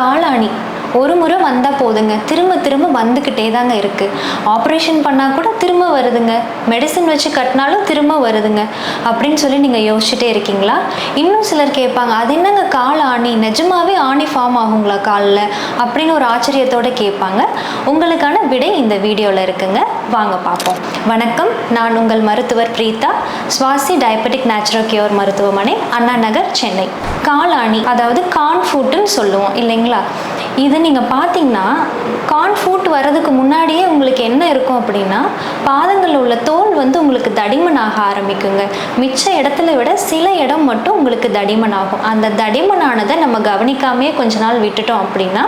കാളാണി. ஒரு முறை வந்தால் போதுங்க. திரும்ப திரும்ப வந்துக்கிட்டே தாங்க இருக்குது ஆப்ரேஷன் பண்ணால் கூட திரும்ப வருதுங்க. மெடிசன் வச்சு கட்டினாலும் திரும்ப வருதுங்க. அப்படின்னு சொல்லி நீங்கள் யோசிச்சுட்டே இருக்கீங்களா? இன்னும் சிலர் கேட்பாங்க அது என்னங்க கால் ஆணி? நிஜமாவே ஆணி ஃபார்ம் ஆகுங்களா காலில்? அப்படின்னு ஒரு ஆச்சரியத்தோட கேட்பாங்க. உங்களுக்கான விடை இந்த வீடியோவில் இருக்குங்க. வாங்க பார்ப்போம். வணக்கம் நான் உங்கள் மருத்துவர் Preetha Swasi diabetic natural cure மருத்துவமனை அண்ணா நகர் சென்னை. காளாணி அதாவது கான் ஃபுட்டுன்னு சொல்லுவோம் இல்லைங்களா? இது நீங்கள் பார்த்தீங்கன்னா கார்ன் ஃபுட் வர்றதுக்கு முன்னாடியே உங்களுக்கு என்ன இருக்கும் அப்படின்னா பாதங்களில் உள்ள தோல் வந்து உங்களுக்கு தடிமனாக ஆரம்பிக்குங்க. மிச்ச இடத்துல விட சில இடம் மட்டும் உங்களுக்கு தடிமன் ஆகும் அந்த தடிமனானதை நம்ம கவனிக்காமையே கொஞ்ச நாள் விட்டுட்டோம் அப்படின்னா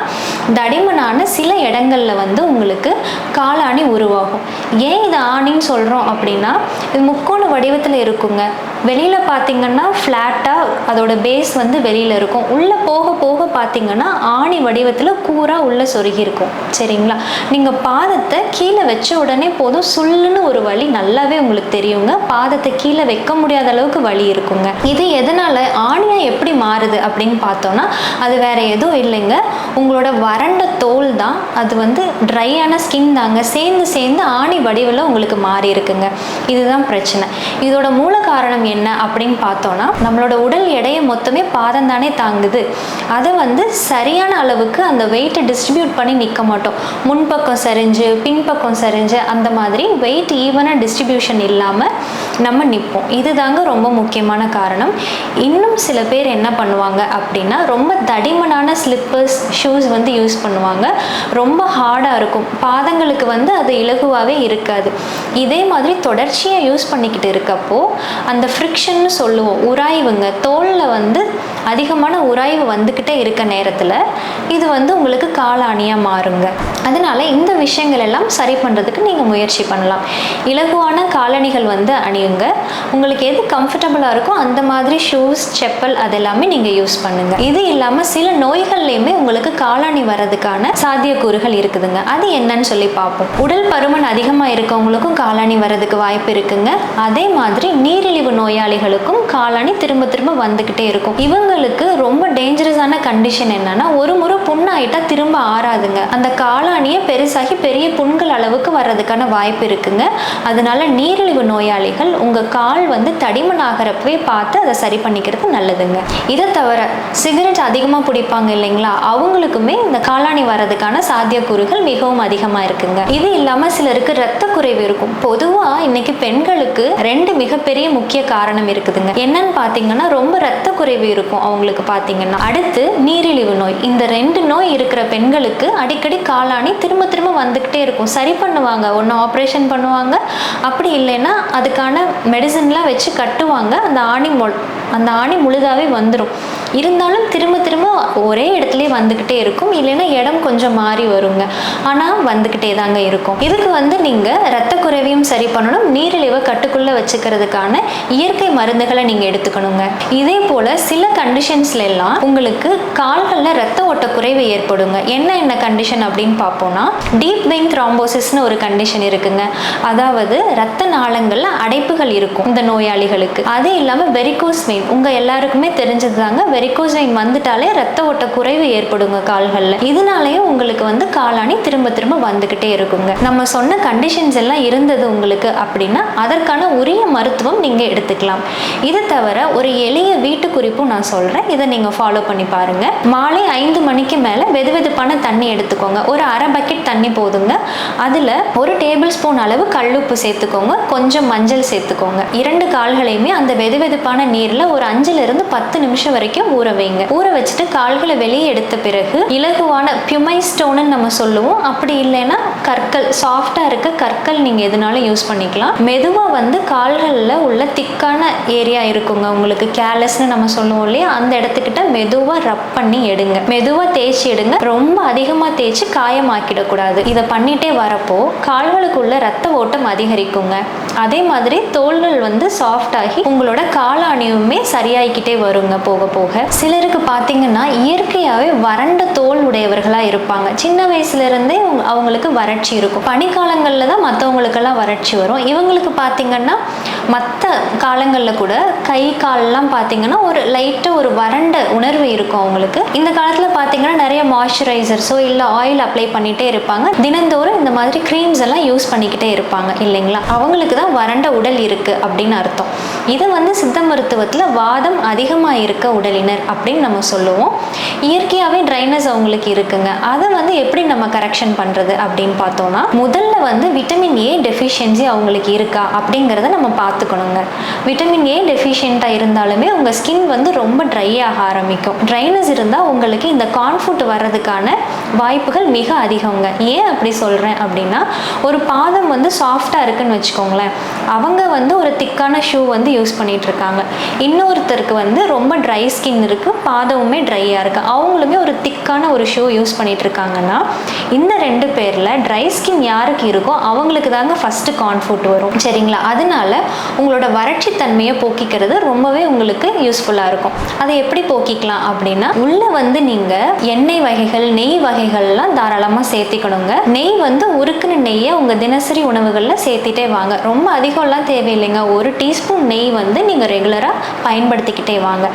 தடிமனான சில இடங்களில் வந்து உங்களுக்கு காலாணி உருவாகும். ஏன் இது ஆணின்னு சொல்கிறோம் அப்படின்னா இது முக்கோண வடிவத்தில் இருக்குங்க. வெளியில் பார்த்தீங்கன்னா ஃப்ளாட்டாக அதோட பேஸ் வந்து வெளியில் இருக்கும். உள்ளே போக போக பார்த்தீங்கன்னா ஆணி வடிவத்தில் கூரா உள்ளே சொருகி இருக்கும். சரிங்களா? நீங்கள் பாதத்தை கீழே வச்ச உடனே போதும் சுல்லுன்னு ஒரு வலி நல்லாவே உங்களுக்கு தெரியுங்க. பாதத்தை கீழே வைக்க முடியாத அளவுக்கு வலி இருக்குங்க. இது எதனால்? ஆணியாக எப்படி மாறுது அப்படின்னு பார்த்தோன்னா அது வேற எதுவும் இல்லைங்க. உங்களோட வறண்ட தோல் தான். அது வந்து ட்ரையான ஸ்கின் தாங்க. சேர்ந்து சேர்ந்து ஆணி வடிவில் உங்களுக்கு மாறி இருக்குங்க. இதுதான் பிரச்சனை. இதோட மூல காரணம் என்ன அப்படின்னு பார்த்தோன்னா நம்மளோட உடல் எடையை மொத்தமே பாதம் தானே தாங்குது. அதை வந்து சரியான அளவுக்கு அந்த வெயிட்டை டிஸ்ட்ரிபியூட் பண்ணி நிற்க மாட்டோம். முன்பக்கம் சரிஞ்சு பின்பக்கம் சரிஞ்சு அந்த மாதிரி வெயிட் ஈவனாக டிஸ்ட்ரிபியூஷன் இல்லாமல் நம்ம நிற்போம். இதுதாங்க ரொம்ப முக்கியமான காரணம். இன்னும் சில பேர் என்ன பண்ணுவாங்க அப்படின்னா ரொம்ப தடிமனான ஸ்லிப்பர்ஸ் ஷூஸ் வந்து யூஸ் பண்ணுவாங்க. ரொம்ப ஹார்டாக இருக்கும். பாதங்களுக்கு வந்து அது இலகுவாகவே இருக்காது. இதே மாதிரி தொடர்ச்சியாக யூஸ் பண்ணிக்கிட்டு இருக்கப்போ அந்த ஃப்ரிக்ஷன்னு சொல்லுவோம் உராய்வுங்க. தோலில் வந்து அதிகமான உராய்வு வந்துக்கிட்டே இருக்க நேரத்தில் இது வந்து உங்களுக்கு காலாணியாக மாறுங்க. அதனால இந்த விஷயங்கள் எல்லாம் சரி பண்ணுறதுக்கு நீங்கள் முயற்சி பண்ணலாம். இலகுவான காலணிகள் வந்து அணியுங்க உங்களுக்கு எது கம்ஃபர்டபுளாக இருக்கோ அந்த மாதிரி ஷூஸ் செப்பல் அதெல்லாமே நீங்கள் யூஸ் பண்ணுங்க. இது இல்லாமல் சில நோய்கள்லையுமே உங்களுக்கு காலாணி வர்றதுக்கான சாத்தியக்கூறுகள் இருக்குதுங்க. அது என்னன்னு சொல்லி பார்ப்போம். உடல் பருமன் அதிகமாக இருக்கவங்களுக்கும் காலாணி வர்றதுக்கு வாய்ப்பு இருக்குங்க. அதே மாதிரி நீரிழிவு நோயாளிகளுக்கும் காலாணி திரும்ப திரும்ப வந்துக்கிட்டே இருக்கும். இவங்களுக்கு ரொம்ப டேஞ்சரஸான கண்டிஷன் என்னன்னா ஒரு முறை புண்ணாயிட்டா திரும்ப ஆறாதுங்க. அந்த காலாணியை பெருசாகி பெரிய புண்கள் அளவுக்கு வர்றதுக்கான வாய்ப்பு இருக்குங்க. அதனால நீரிழிவு நோயாளிகள் உங்க கால் வந்து தடிமன் ஆகிறப்பவே பார்த்து அதை சரி பண்ணிக்கிறது நல்லதுங்க. இதை தவிர சிகரெட் அதிகமாக பிடிப்பாங்க இல்லைங்களா? அவங்களுக்குமே இந்த காலாணி வர்றதுக்கான சாத்தியக்கூறுகள் மிகவும் அதிகமாக இருக்குங்க. இது இல்லாமல் சிலருக்கு ரத்த குறைவு இருக்கும். பொதுவாக இன்னைக்கு பெண்களுக்கு ரெண்டு மிகப்பெரிய முக்கிய காரணம் இருக்குதுங்க. என்னன்னு பார்த்தீங்கன்னா ரொம்ப ரத்த குறைவு இருக்கும் அவங்களுக்கு பார்த்தீங்கன்னா அடுத்து நீரிழிவு நோய். இந்த ரெண்டு நோய் இருக்கிற பெண்களுக்கு அடிக்கடி காலாணி திரும்ப திரும்ப வந்துக்கிட்டே இருக்கும். சரி பண்ணுவாங்க. ஒன்று ஆப்ரேஷன் பண்ணுவாங்க. அப்படி இல்லைன்னா அதுக்கான மெடிசன்லாம் வச்சு கட்டுவாங்க. அந்த ஆணி மொ அந்த ஆணி முழுதாவே வந்துடும் இருந்தாலும் திரும்ப திரும்ப வந்துக்கிட்டே இருக்கும். இல்லைன்னா இடம் கொஞ்சம் மாறி வருங்க. ஆனால் வந்துக்கிட்டே தாங்க இருக்கும். இதுக்கு வந்து நீங்கள் ரத்த குறைவையும் சரி பண்ணணும். நீரிழிவை கட்டுக்குள்ளே வச்சுக்கிறதுக்கான இயற்கை மருந்துகளை நீங்கள் எடுத்துக்கணுங்க. இதே போல் சில கண்டிஷன்ஸ்ல எல்லாம் உங்களுக்கு கால்களில் ரத்த ஓட்ட குறைவு ஏற்படுங்க. என்ன என்ன கண்டிஷன் அப்படின்னு பார்ப்போம்னா டீப் வெயின் த்ராம்போசிஸ்னு ஒரு கண்டிஷன் இருக்குங்க. அதாவது ரத்த நாளங்களில் அடைப்புகள் இருக்கும் இந்த நோயாளிகளுக்கு. அது இல்லாமல் வெரிகோஸ் வெயின் உங்கள் எல்லாருக்குமே தெரிஞ்சது தாங்க வெரிகோஸ் வெயின் வந்துட்டாலே ரத்த ஓட்ட குறைவு ஏற்படுங்க கால்களில். இதனாலேயே உங்களுக்கு வந்து காலாணி திரும்ப திரும்ப வந்துக்கிட்டே இருக்குங்க. நம்ம சொன்ன கண்டிஷன்ஸ் எல்லாம் இருந்தது உங்களுக்கு அப்படின்னா அதற்கான உரிய மருத்துவம் நீங்கள் எடுத்துக்கலாம். இது தவிர ஒரு எளிய வீட்டு குறிப்பும் நான் சொல்கிறேன் இதை நீங்கள் ஃபாலோ பண்ணி பாருங்க. மாலை ஐந்து மணிக்கு மேலே வெதுவெதுப்பான தண்ணி எடுத்துக்கோங்க. ஒரு அரை பக்கெட் தண்ணி போதுங்க. அதில் ஒரு டேபிள் ஸ்பூன் அளவு கல்லுப்பு சேர்த்துக்கோங்க. கொஞ்சம் மஞ்சள் சேர்த்துக்கோங்க. இரண்டு கால்களையுமே அந்த வெதுவெதுப்பான நீரில் ஒரு அஞ்சுல இருந்து பத்து நிமிஷம் வரைக்கும் ஊற வைங்க. ஊற வச்சுட்டு கால்களை வெளியே எடுத்து பிறகு இலகுவான பியூமைஸ்டோன்னு நம்ம சொல்லுவோம். அப்படி இல்லைன்னா கற்கள் சாஃப்டாக இருக்க கற்கள் நீங்கள் எதுனாலும் யூஸ் பண்ணிக்கலாம். மெதுவாக வந்து கால்களில் உள்ள திக்கான ஏரியா இருக்குங்க. உங்களுக்கு கேலஸ்னு நம்ம சொல்லுவோம் இல்லையா? அந்த இடத்துக்கிட்ட மெதுவாக ரப் பண்ணி எடுங்க. மெதுவாக தேய்ச்சி எடுங்க. ரொம்ப அதிகமாக தேய்ச்சி காயமாக்கிடக்கூடாது. இதை பண்ணிட்டே வரப்போ கால்களுக்குள்ள ரத்த ஓட்டம் அதிகரிக்குங்க. அதே மாதிரி தோள்கள் வந்து சாஃப்ட் ஆகி உங்களோட காலாணியுமே சரியாயிக்கிட்டே வருங்க போக போக. சிலருக்கு பார்த்தீங்கன்னா இயற்கையாகவே வறண்ட தோல் உடையவர்களாக இருப்பாங்க. சின்ன வயசுலேருந்தே அவங்களுக்கு வறட்சி இருக்கும். பனிக்காலங்களில் தான் மற்றவங்களுக்கெல்லாம் வறட்சி வரும். இவங்களுக்கு பார்த்தீங்கன்னா மற்ற காலங்களில் கூட கை கால்லாம் பார்த்தீங்கன்னா ஒரு லைட்டாக ஒரு வறண்ட உணர்வு இருக்கும் அவங்களுக்கு. இந்த காலத்தில் பார்த்தீங்கன்னா நிறைய மாய்ஸ்சரைசர்ஸோ இல்லை ஆயில் அப்ளை பண்ணிகிட்டே இருப்பாங்க. தினந்தோறும் இந்த மாதிரி க்ரீம்ஸ் எல்லாம் யூஸ் பண்ணிக்கிட்டே இருப்பாங்க இல்லைங்களா? அவங்களுக்கு தான் வறண்ட உடல் இருக்குது அப்படின்னு அர்த்தம். இது வந்து சித்த மருத்துவத்தில் வாதம் அதிகமாக இருக்க உடலினர் அப்படின்னு நம்ம சொல்லுவோம். இயற்கையாக இயற்கையாகவே ட்ரைனஸ் அவங்களுக்கு இருக்குங்க. அதை வந்து எப்படி நம்ம கரெக்ஷன் பண்ணுறது அப்படின்னு பார்த்தோம்னா முதல்ல வந்து விட்டமின் ஏ டெஃபிஷியன்சி அவங்களுக்கு இருக்கா அப்படிங்கிறத நம்ம பார்த்துக்கணுங்க. விட்டமின் ஏ டெஃபிஷியண்ட்டாக இருந்தாலுமே உங்கள் ஸ்கின் வந்து ரொம்ப ட்ரை ஆக ஆரம்பிக்கும். ட்ரைனஸ் இருந்தால் உங்களுக்கு இந்த கான்ஃபுட் வர்றதுக்கான வாய்ப்புகள் மிக அதிகங்க. ஏன் அப்படி சொல்கிறேன் அப்படின்னா ஒரு பாதம் வந்து சாஃப்டாக இருக்குன்னு வச்சுக்கோங்களேன். அவங்க வந்து ஒரு திக்கான ஷூ வந்து யூஸ் பண்ணிகிட்ருக்காங்க இன்னொருத்தருக்கு வந்து ரொம்ப ட்ரை ஸ்கின் இருக்குது பாதமுமே ட்ரையாக இருக்குது அவங்களுமே ஒரு திக்கான ஒரு ஷூ யூஸ் பண்ணிட்டு இருக்காங்கன்னா இந்த ரெண்டு பேரில் ட்ரை ஸ்கின் யாருக்கு இருக்கோ அவங்களுக்கு தாங்க ஃபஸ்ட்டு கான்ஃபுட் வரும். சரிங்களா? அதனால உங்களோட வறட்சி தன்மையை போக்கிக்கிறது ரொம்பவே உங்களுக்கு யூஸ்ஃபுல்லாக இருக்கும். அதை எப்படி போக்கிக்கலாம் அப்படின்னா உள்ளே வந்து நீங்கள் எண்ணெய் வகைகள் நெய் வகைகள்லாம் தாராளமாக சேர்த்திக்கணுங்க. நெய் வந்து உருக்குன நெய்யை உங்கள் தினசரி உணவுகளில் சேர்த்திட்டே வாங்க. ரொம்ப அதிகம்லாம் தேவையில்லைங்க. ஒரு டீஸ்பூன் நெய் வந்து நீங்கள் ரெகுலராக பயன்படுத்திக்கிட்டே வாங்க.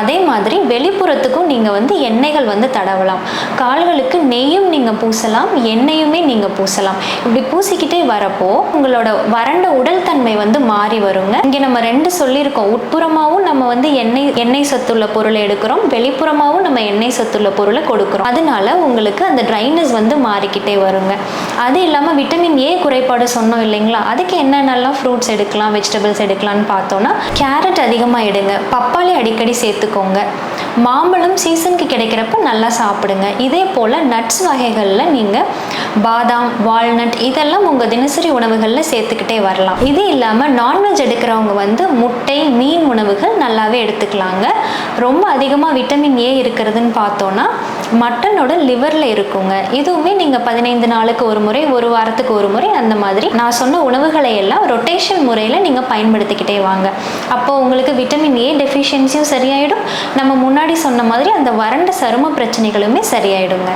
அதே மாதிரி வெளிப்புறத்துக்கும் நீங்கள் வந்து எண்ணெய்கள் வந்து தடவலாம். கால்களுக்கு நெய்யும் நீங்கள் பூசலாம் எண்ணெயுமே நீங்கள் பூசலாம். இப்படி பூசிக்கிட்டே வரப்போ உங்களோட வறண்ட உடல் தன்மை வந்து மாறி வருங்க. இங்கே நம்ம ரெண்டு சொல்லியிருக்கோம். உட்புறமாகவும் நம்ம வந்து எண்ணெய் எண்ணெய் சத்துள்ள பொருளை எடுக்கிறோம். வெளிப்புறமாகவும் நம்ம எண்ணெய் சத்துள்ள பொருளை கொடுக்குறோம். அதனால உங்களுக்கு அந்த ட்ரைனஸ் வந்து மாறிக்கிட்டே வருங்க. அது இல்லாமல் விட்டமின் ஏ குறைபாடு சொன்னோம் இல்லைங்களா? அதுக்கு என்னென்னலாம் ஃப்ரூட்ஸ் எடுக்கலாம் வெஜிடபிள்ஸ் எடுக்கலாம்னு பார்த்தோன்னா கேரட் அதிகமாக எடுங்க. பப்பாளி அடிக்கடி சேர்த்துக்கோங்க. மாம்பழம் சீசனுக்கு கிடைக்கிறப்ப நல்லா சாப்பிடுங்க. இதே போல் நட்ஸ் வகைகளில் நீங்கள் பாதாம் வால்நட் இதெல்லாம் உங்கள் தினசரி உணவுகளில் சேர்த்துக்கிட்டே வரலாம். இது இல்லாமல் நான்வெஜ் எடுக்கிறவங்க வந்து முட்டை மீன் உணவுகள் நல்லாவே எடுத்துக்கலாங்க. ரொம்ப அதிகமாக விட்டமின் ஏ இருக்கிறதுன்னு பார்த்தோன்னா மட்டனோட லிவரில் இருக்குங்க. இதுவுமே நீங்கள் பதினைந்து நாளுக்கு ஒரு முறை ஒரு வாரத்துக்கு ஒரு முறை அந்த மாதிரி நான் சொன்ன உணவுகளை எல்லாம் ரொட்டேஷன் முறையில் நீங்கள் பயன்படுத்திக்கிட்டே வாங்க. அப்போது உங்களுக்கு விட்டமின் ஏ டெஃபிஷியன்சியும் சரியாயிடும். நம்ம முன்னாடி சொன்ன மாதிரி அந்த வறண்ட சரும பிரச்சனைகளுமே சரியாயிடுங்க.